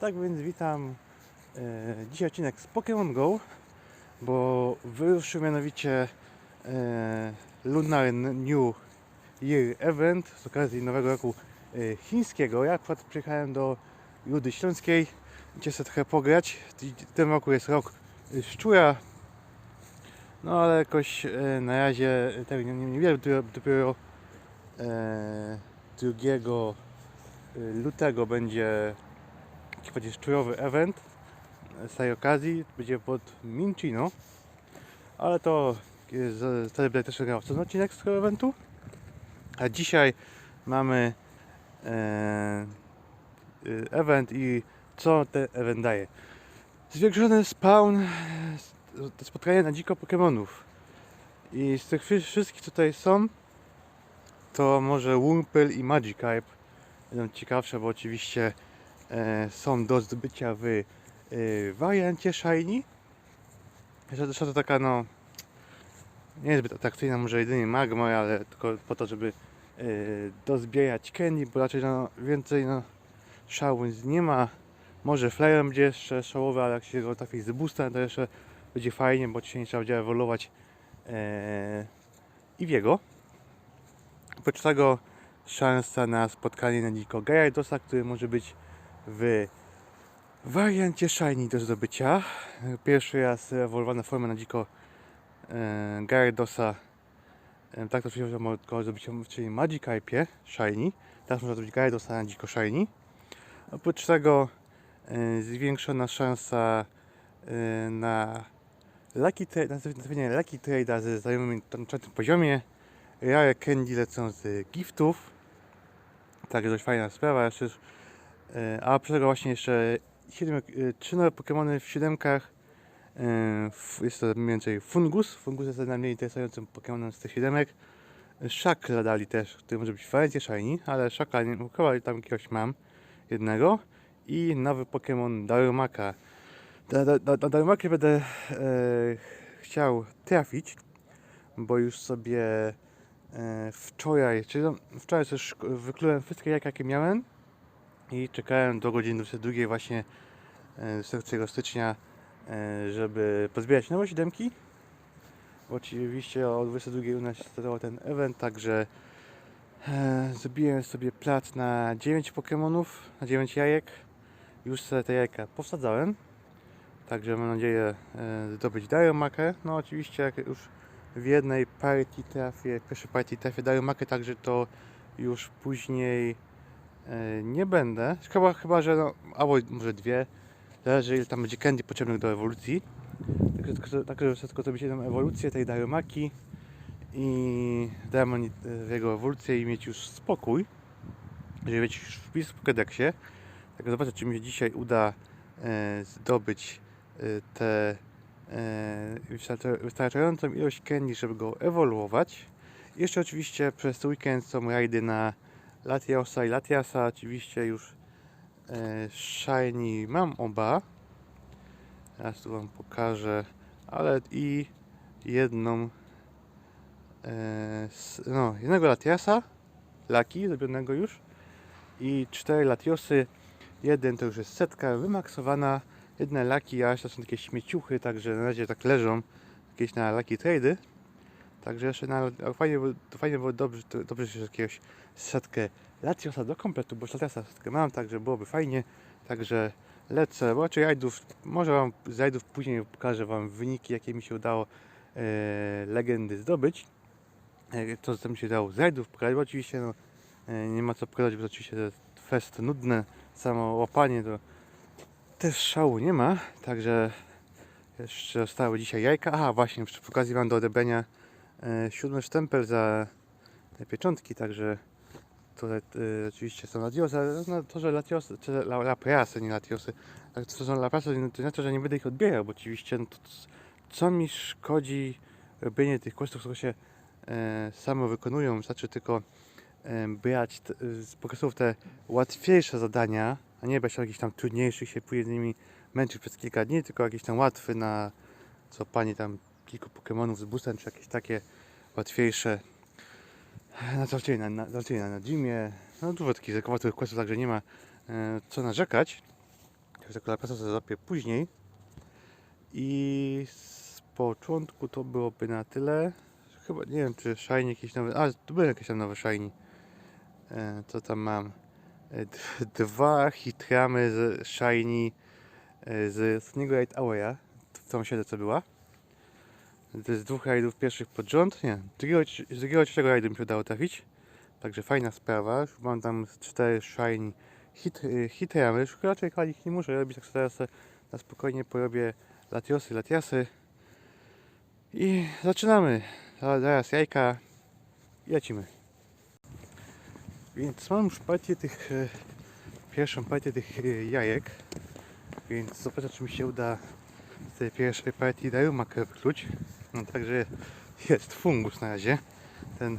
Tak więc witam. E, dzisiaj odcinek z Pokémon Go, bo wyruszył mianowicie e, Lunar New Year Event z okazji nowego roku e, chińskiego. Ja akurat przyjechałem do Judy Śląskiej, gdzie sobie trochę pograć. W tym roku jest rok e, szczura, no ale jakoś e, na razie tego nie, nie, nie wiem, dopiero, dopiero e, 2 lutego będzie taki szczurowy event z tej okazji. Będzie pod Minchino, ale to wtedy będę też grał ten odcinek z tego eventu. A dzisiaj mamy e, e, event i co ten event daje. Zwiększony spawn, e, spotkanie na dziko Pokémonów. I z tych wszy- wszystkich tutaj są, to może Wurmple i Magikarp będą ciekawsze, bo oczywiście e, są do zdobycia w e, wariancie Shiny. Zresztą to taka no nie jest zbyt atrakcyjna, może jedynie Magmar, ale tylko po to, żeby e, dozbierać candy, bo raczej no, więcej no, nic nie ma. Może Flare będzie jeszcze szałowy, ale jak się go trafi z boosta, to jeszcze będzie fajnie, bo dzisiaj nie trzeba będzie ewoluować e, w jego. Oprócz tego szansa na spotkanie na dziko Gyaradosa, który może być w wariancie Shiny do zdobycia. Pierwszy raz ewoluowana forma na dziko e, Gyaradosa. E, tak to może tylko zdobyć, czyli Magikarpie Shiny. Teraz można zdobyć Gyaradosa na dziko Shiny. Oprócz tego e, zwiększona szansa e, na Lucky Trade, na trafienie Lucky Trade'a ze znajomymi na czwartym poziomie. Rare Candy lecą z giftów. Także dość fajna sprawa. Jeszcze, a tego właśnie jeszcze siedem, e, trzy nowe Pokémony w siódemkach. E, Jest to mniej więcej Fungus. Fungus jest najmniej interesującym Pokémonem z tych siódemek. Szakla dali też, który może być wariancie Shiny, ale Szakla nie chyba tam jakiegoś mam jednego. I nowy Pokémon Darumaka. Na, na, na, na Darumakę będę e, chciał trafić, bo już sobie e, wczoraj, czyli no, wczoraj szk- wyklułem wszystkie jajka, jakie miałem i czekałem do godziny 22 właśnie e, 4 stycznia, e, żeby pozbierać nowe siódemki. Oczywiście o 22 u nas startował ten event, także e, zrobiłem sobie plac na 9 Pokémonów, na 9 jajek. Już sobie te jajka powsadzałem. Także mam nadzieję e, zdobyć Daromakę. No oczywiście jak już w jednej partii trafię, pierwszej partii trafię Daromakę, także to już później e, nie będę. Chyba, chyba że no, albo może dwie. Zależy ile tam będzie candy potrzebnych do ewolucji. Także, także chcę tylko zrobić jedną ewolucję tej Daromaki i Diamond w jego ewolucję i mieć już spokój. Żeby mieć już wpis w Pokédexie. Tak zobaczę czy mi się dzisiaj uda e, zdobyć e, tę e, wystarcza- wystarczającą ilość candy, żeby go ewoluować. Jeszcze oczywiście przez weekend są rajdy na Latiosa i Latiasa. Oczywiście już e, Shiny mam oba. Teraz tu Wam pokażę, ale i jedną e, no, jednego Latiasa, Laki, zrobionego już i cztery Latiosy. Jeden to już jest setka wymaksowana, jedne Laki, a reszta są takie śmieciuchy, także na razie tak leżą jakieś na Laki Trady. Także jeszcze fajnie, fajnie było dobrze, dobrze, że jakiegoś setkę Latiosa do kompletu, bo Latiasa setkę mam, także byłoby fajnie. Także lecę, bo raczej rajdów, może wam z rajdów później pokażę wam wyniki, jakie mi się udało e, legendy zdobyć. E, to co mi się udało z rajdów pokazać, bo oczywiście no, e, nie ma co pokazać, bo to oczywiście to jest fest nudne, samo łapanie to też szału nie ma, także jeszcze zostały dzisiaj jajka. Aha, właśnie, przy okazji mam do odebrania siódmy sztempel za te pieczątki, także tutaj e, oczywiście są latiosy, ale no, to, że latiosy, czy la, nie latiosy, to są lapriasy, no, to znaczy, że nie będę ich odbierał, bo oczywiście no, to, co mi szkodzi robienie tych questów, które się e, samo wykonują, wystarczy tylko e, brać t, z pokazów te łatwiejsze zadania, a nie brać jakichś tam trudniejszych, się później z nimi męczyć przez kilka dni, tylko jakieś tam łatwe na co pani tam kilku Pokémonów z boostem, czy jakieś takie łatwiejsze na załatwienie na, na, na, na gymie. No dużo takich zakowatych questów, także nie ma e, co narzekać. że tego lapiasa sobie później. I z początku to byłoby na tyle. Chyba nie wiem, czy shiny jakieś nowe. A, tu były jakieś tam nowe shiny. E, co tam mam? E, dwa hitramy z shiny e, z ostatniego Raid Awaya. W tą siedę co była. To jest dwóch rajdów pierwszych pod rząd. Nie, z drugiego trzeciego rajdu mi się udało trafić. Także fajna sprawa. Mam tam z cztery shiny hit, y, hitramy. Już raczej ich nie muszę robić, tak sobie teraz na spokojnie porobię latiosy, latiasy. I zaczynamy. Zaraz jajka i lecimy. Więc mam już partię tych, e, pierwszą partię tych e, jajek. Więc zobaczę, czy mi się uda z tej pierwszej partii Daruma klepnąć. No także jest fungus na razie. Ten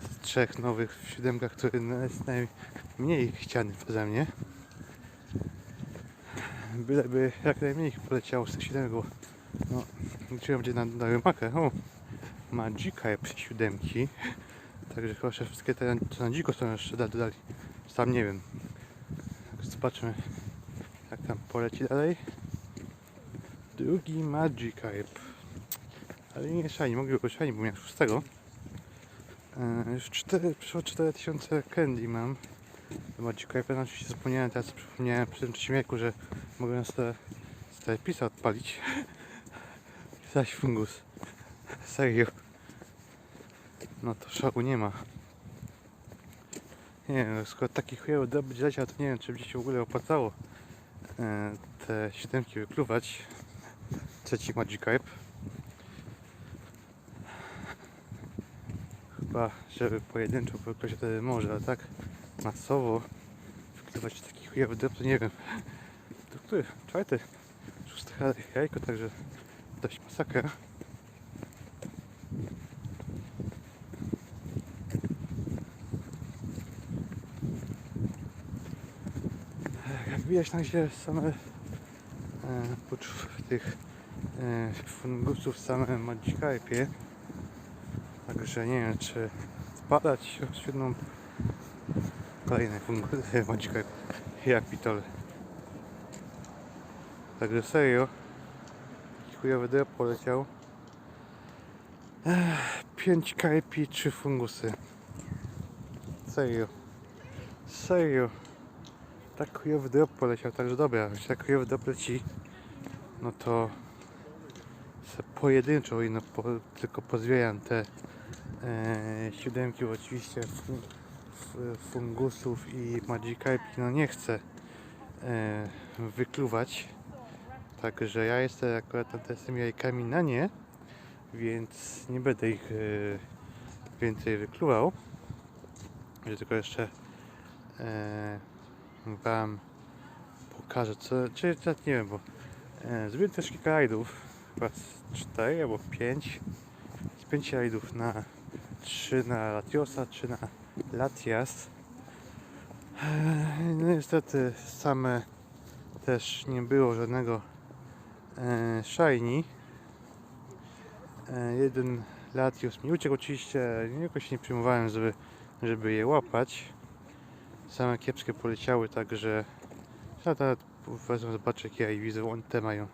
z trzech nowych w siódemkach, który jest najmniej chciany przeze mnie. Byleby jak najmniej poleciało z tych siódemek, bo no, liczyłem będzie na Darumakę. O, Magika przy siódemki. Także chyba wszystkie te co na dziko są jeszcze da- dodali. Sam nie wiem. Zobaczmy jak tam poleci dalej. Drugi Magikarp. Ale nie shiny, mogę shiny, bo miałem szóstego. E, już 4, przyszło 4000 candy mam. Magikarpa, no oczywiście zapomniałem, teraz przypomniałem przy tym trzecim że mogę z te pisa odpalić. Zaś fungus. Serio. No to szału nie ma. Nie wiem, skoro taki chujowy drop będzie leciał, to nie wiem, czy będzie się w ogóle opłacało e, te siódemki wykluwać. Trzeci Magikarp. Chyba, żeby pojedynczo wykluwać wtedy może, ale tak masowo wykluwać taki chujowy drop, to nie wiem. To który? Czwarty? Szósty jajko, także dość masakra. Jak widać na razie same e, oprócz tych e, fungusów same Magikarpie. Także nie wiem czy spadać w jedną kolejne Magikarp jak pitole. Także serio chujowy drop poleciał. Ech, Pięć karpi, trzy fungusy. Serio. Serio tak chujowy drop poleciał, także dobra, jeśli tak chujowy drop leci, no to pojedynczo i no po, tylko pozwijam te e, siódemki, oczywiście fungusów i magikarpi, no nie chcę e, wykluwać, także ja jestem akurat na z tymi jajkami na nie, więc nie będę ich e, więcej wykluwał, tylko jeszcze e, Wam pokażę, co, czy nie wiem, bo e, zrobiłem też kilka rajdów, chyba z 4 albo 5, z 5 rajdów na 3 na Latiosa, 3 na Latias. E, no niestety same też nie było żadnego e, shiny. E, jeden Latios mi uciekł oczywiście, jakoś nie przyjmowałem, żeby, żeby je łapać same kiepskie poleciały, także teraz wezmę, zobaczę jakie ja i widzę, oni te mają.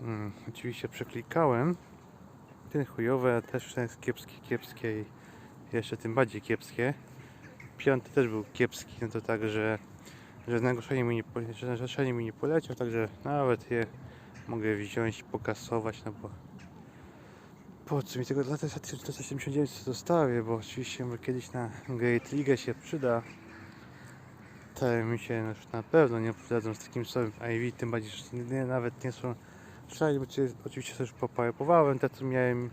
Mm, oczywiście przeklikałem. Ten chujowe, też ten kiepskie, kiepskie i jeszcze tym bardziej kiepskie. Piąty też był kiepski, no to także żadnego szanie mi nie, szanie mi nie poleciał, także nawet je mogę wziąć pokasować, no bo po co mi tego lata 1479 zostawię, bo oczywiście kiedyś na Great League się przyda. Te mi się na pewno nie przydadzą z takim samym IV, tym bardziej, że nawet nie są cię- oczywiście też poparapowałem te co miałem,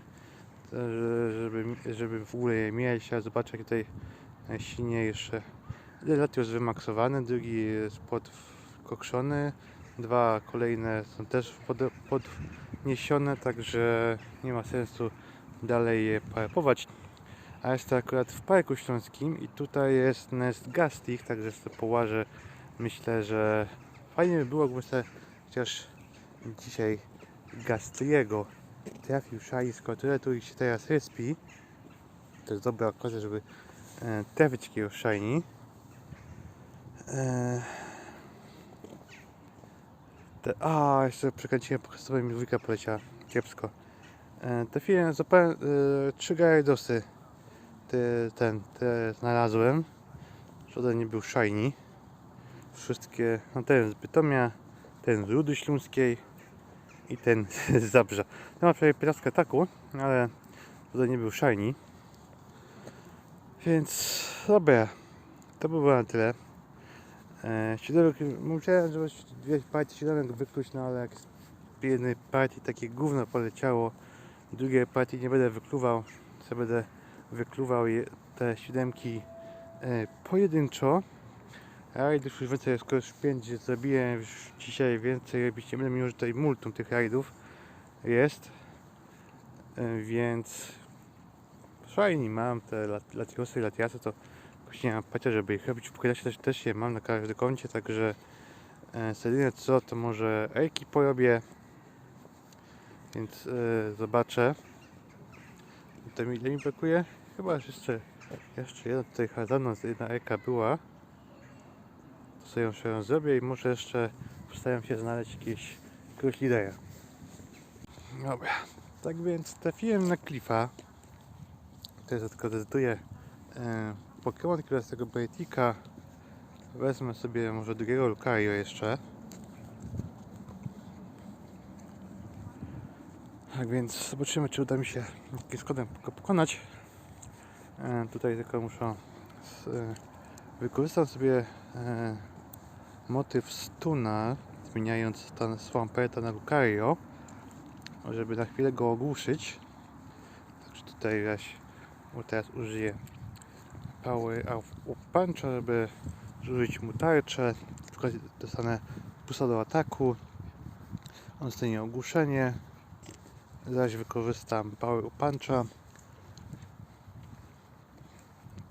że- żeby, żeby w ogóle je mieć, a zobaczę jak tutaj najsilniejsze. Lat już wymaksowany, drugi jest podkokszony, dwa kolejne są też pod, podniesione, także nie ma sensu dalej je parapować. A jest to akurat w Parku Śląskim i tutaj jest Nest Gastich, także sobie połażę. Myślę, że fajnie by było, gdyby sobie chociaż dzisiaj Gastriego trafił szali z kotletu i się teraz respi. To jest dobra okazja, żeby e, trafić takiego shiny. E, Te, a, jeszcze przekręciłem pokazowałem mi dwójka poleciała. Kiepsko. E, trafiłem, zapałem e, trzy. Te, ten, te znalazłem. Żaden nie był shiny. Wszystkie, no ten z Bytomia, ten z Rudy Śląskiej i ten z Zabrza. No ma prawie 15 ataku, ale żaden nie był shiny. Więc dobra, to by było na tyle. E, musiałem, żeby dwie partie siódemek wykluć, no ale jak z jednej partii takie gówno poleciało, drugiej partii nie będę wykluwał, co będę wykluwał te siódemki e, pojedynczo. Rajdów już więcej, skoro już 5 zabiłem już dzisiaj więcej robić nie będę, mimo że tutaj multum tych rajdów jest. E, więc fajnie mam te lat- latiosy latiasy, to jakoś nie mam pojęcia, żeby ich robić. W Pokresie też, też je mam na każdym koncie, także e, jedyne co, to może ejki porobię, więc e, zobaczę. To mi, ile mi brakuje? Chyba jeszcze, jeszcze jedna tutaj Hazana, jedna eka była. To sobie ją, zrobię i może jeszcze postaram się znaleźć jakieś, jakiegoś lidera. Dobra, tak więc trafiłem na Cliffa. Teraz tylko zdecyduję e, Pokémon, który z tego Baitika. Wezmę sobie może drugiego Lucario jeszcze. Tak więc zobaczymy, czy uda mi się jakimś kodem pokonać. E, tutaj tylko muszę z, e, wykorzystam sobie e, motyw stuna, zmieniając ten Swampeta na Lucario, żeby na chwilę go ogłuszyć. Także tutaj bo teraz użyję Power of Puncha, żeby zużyć mu tarczę. W przykład dostanę plusa do ataku. On dostanie ogłuszenie. Zaś wykorzystam Power of Puncha.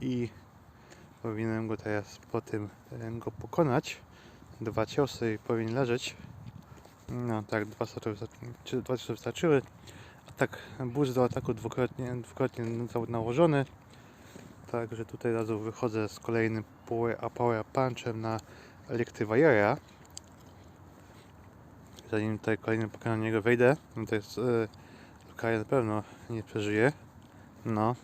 I powinienem go teraz po tym e, go pokonać. Dwa ciosy i powinien leżeć. No tak, dwa ciosy wystarczy- wystarczyły. Atak, boost do ataku dwukrotnie, dwukrotnie nałożony. Także tutaj razu wychodzę z kolejnym power, power punchem na Electiviera. Zanim tutaj kolejnym Pokémon na niego wejdę, no to jest yy, Lucario na pewno nie przeżyje. No.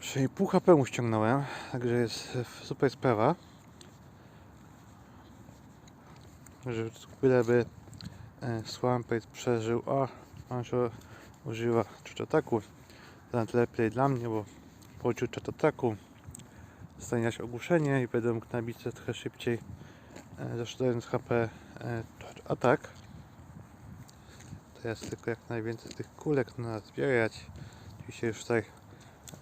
Przynajmniej pół HP mu ściągnąłem, także jest e, super sprawa. Że byleby e, Swampert przeżył. O, on się używa czuć ataku. To lepiej dla mnie, bo poczuł czat ataku. Zostanie jakieś ogłuszenie i będę mógł nabić trochę szybciej. E, zaszczędzając HP e, atak. Teraz tylko jak najwięcej tych kulek nazbierać. Oczywiście już tutaj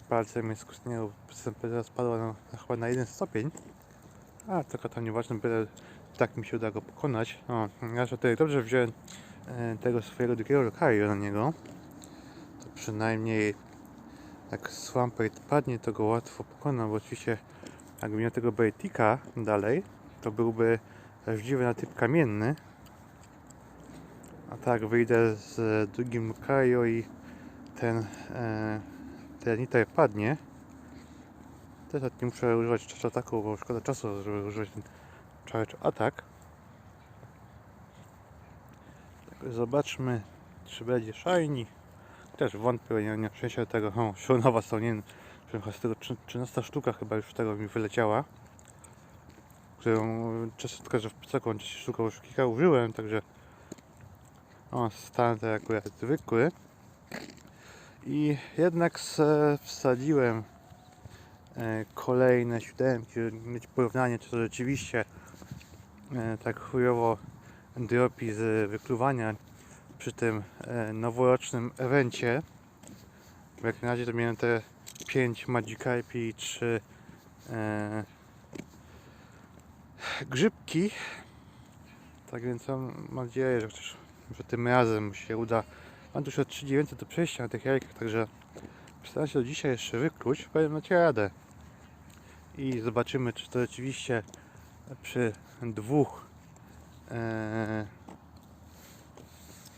palcem mnie skutniło, temperatura spadła na, na, chyba na jeden stopień. A tylko tam nieważne, byle tak mi się uda go pokonać. O, ja tutaj dobrze wziąłem e, tego swojego drugiego Lucario na niego. To przynajmniej jak Swampert padnie, to go łatwo pokonam, bo oczywiście jakbym miał tego Baitika dalej, to byłby prawdziwy na typ kamienny. A tak wyjdę z drugim Lucario i ten e, ten Niter padnie. Teraz nie muszę używać charge ataku, bo szkoda czasu, żeby używać ten charge atak. Tak, zobaczmy, czy będzie shiny. Też wątpię, nie, nie przejście tego. O, Szonowa są nie z tego trzy- 13 sztuka chyba już tego mi wyleciała. Którą tylko, że w plecaku 30 sztuka już kilka użyłem, także o, stan to akurat zwykły. I jednak wsadziłem e, kolejne siódemki, żeby mieć porównanie, czy to rzeczywiście tak chujowo dropi z wykluwania przy tym e, noworocznym evencie. Jak na razie to miałem te 5 Magikarp i 3 e, grzybki. Tak więc mam nadzieję, że chociaż że tym razem się uda. Mam już od 3900 do przejścia na tych jajkach, także postaram się do dzisiaj jeszcze wykluć. Powiem macie radę. I zobaczymy, czy to rzeczywiście przy dwóch e,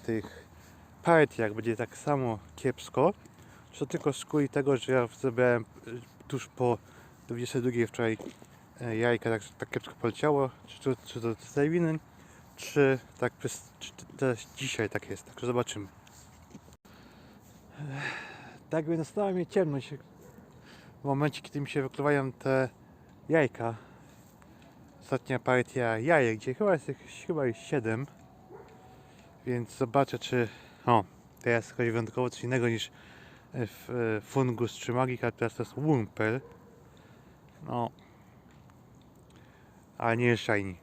tych partiach będzie tak samo kiepsko, czy to tylko kuli tego, że ja zebrałem e, tuż po 22 wczoraj e, jajka, tak, tak kiepsko poleciało, czy to, czy to winy, czy tak przez, czy też dzisiaj tak jest, także zobaczymy. Tak by nastała mnie ciemność w momencie, kiedy mi się wykluwają te jajka. Ostatnia partia jajek, gdzie chyba jest ich, chyba jest 7. Więc zobaczę, czy. O, teraz chodzi wyjątkowo coś innego niż e, f- e, fungus czy magika, teraz to jest wumpel. No. Ale nie jest shiny.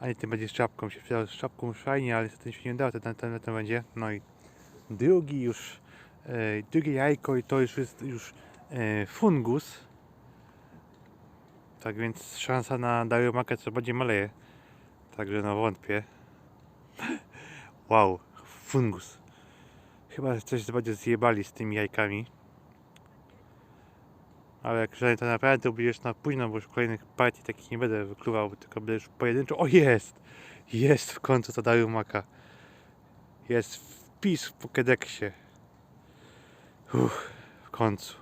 Ani ty będziesz czapką się przydał z czapką shiny, ale niestety się nie udało, ten, ten, ten, ten będzie. No i drugi już, e, drugie jajko i to już jest już e, fungus. Tak więc szansa na Dariumaka co bardziej maleje. Także no wątpię. Wow, fungus. Chyba coś będzie zjebali z tymi jajkami. Ale jak że to naprawdę będziesz na późno, bo już kolejnych partii takich nie będę wykluwał, tylko będę już pojedynczo. O jest! Jest w końcu to Dariumaka. Jest wpis w Pokédexie. Uff, w końcu.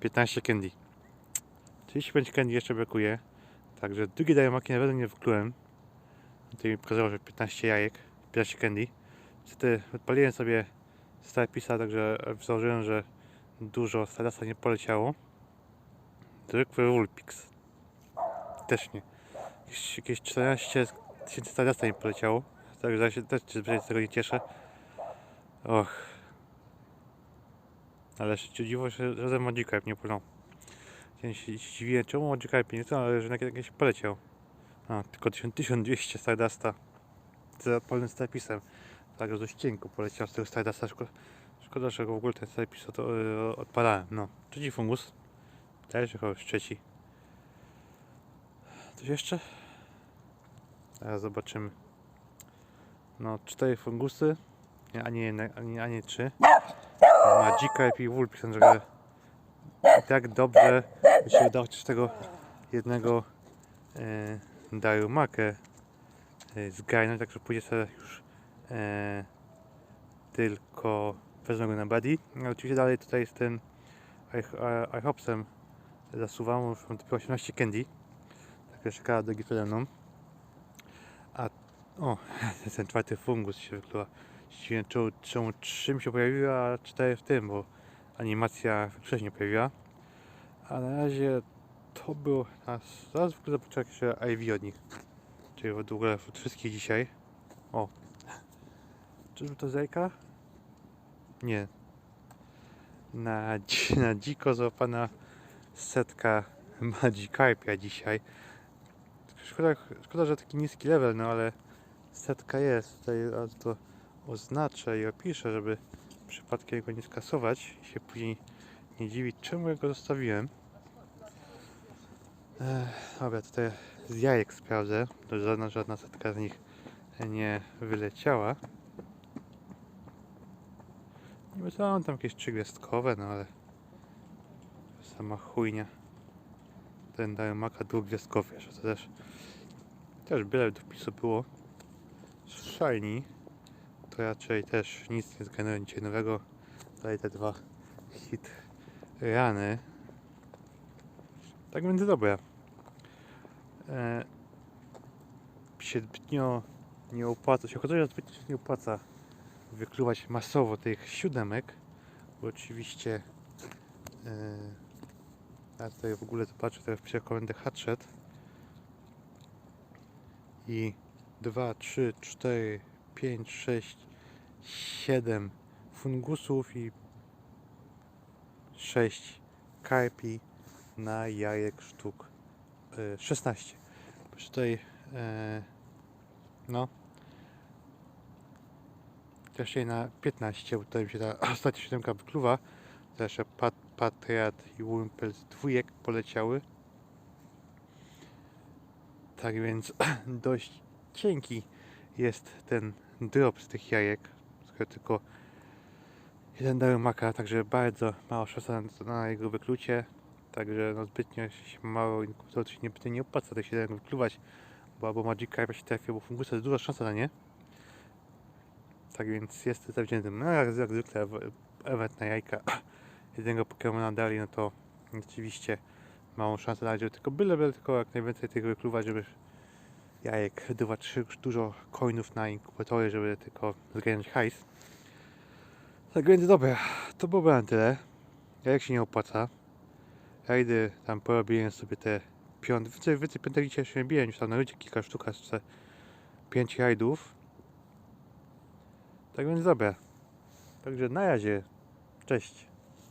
15 candy. 35 candy jeszcze brakuje. Także drugi Dariumaki na pewno nie wyklułem. To mi pokazało, że 15 jajek, 15 candy. Niestety odpaliłem sobie Starpisa, także założyłem, że dużo Stardasta nie poleciało. Zwykły Ulpix. Też nie. Jakieś, jakieś 14 tysięcy Stardasta nie poleciało. Także się też się z tego nie cieszę. Och. Ale się dziwo, że razem Magikarp nie płynął. Ja się dziwiłem, czemu Magikarp nie to, ale że jakieś poleciał. A, tylko 1000 1200 Stardasta. Z polnym Starpisem. Także dość cienko poleciał z tego Stardasta. Szkoda, szkoda że w ogóle ten Starpis yy, odpalałem. No. Trzeci fungus. Też chyba trzeci. Coś jeszcze? Teraz zobaczymy. No, cztery fungusy. Nie, a nie, a nie, a nie trzy. Magikarp i Wulpix, że i tak dobrze by się udało chociaż tego jednego e, Darumakę e, zgarnąć, także pójdzie sobie już e, tylko wezmę go na buddy. No, oczywiście dalej tutaj jest ten iHopsem zasuwam, już mam tylko 18 candy. Tak jeszcze kara drogi przede mną. A o, ten czwarty fungus się wykluła. Czemu trzy mi się pojawiły, a cztery w tym, bo animacja wcześniej pojawiła. A na razie to było. A zaraz w ogóle zobaczę jakieś IV od nich. Czyli w ogóle wszystkich dzisiaj. O. Czyżby to zajka? Nie. Na, na dziko złapana setka Magikarpia dzisiaj. Szkoda, szkoda, że taki niski level, no ale setka jest. Tutaj to oznaczę i opiszę, żeby przypadkiem go nie skasować i się później nie dziwić, czemu ja go zostawiłem. Ech, dobra, tutaj z jajek sprawdzę. To żadna, żadna setka z nich nie wyleciała. Niby to mam tam jakieś trzygwiazdkowe, no ale sama chujnia. Ten daje maka dwugwiazdkowy, jeszcze to też też byle do wpisu było. Shiny to raczej też nic nie zgarnąłem dzisiaj nowego. Daję te dwa hit rany. Tak będzie dobre. E, zbytnio nie opłaca, się że zbytnio się nie opłaca wykluwać masowo tych siódemek, bo oczywiście e, ja tutaj w ogóle zobaczę, teraz wpiszę komendę hatchet i 2, 3, 4, 5, 6, 7 fungusów i 6 karpi na jajek sztuk e, 16. Proszę tutaj e, no też jej na 15, bo tutaj mi się ta ostatnia siódemka wykluwa. Też Pat, Patriot i Wimpel z dwójek poleciały. Tak więc dość cienki jest ten drop z tych jajek. Skoro tylko jeden dał maka, także bardzo mała szansa na, na jego wyklucie. Także no zbytnio się mało inkubatorów się nie, nie opłaca tych 7 wykluwać, bo albo Magic Carp się trafi, bo fungusa jest duża szansa na nie. Tak więc jest zawziętym. No jak, jak zwykle event na jajka jednego Pokemona dali, no to rzeczywiście małą szansę żeby tylko byle, byle tylko jak najwięcej tych wykluwać, żeby jajek, dwa, trzy, dużo coinów na inkubatory, żeby tylko zgarnąć hajs. Tak więc dobra, to byłoby na tyle. Jajek się nie opłaca. Rajdy tam porobiłem sobie te piąt, więcej, piątek dzisiaj jeszcze nie biłem, już tam na ludzie kilka sztuk, te pięć rajdów. Tak więc dobra. Także na razie. Cześć.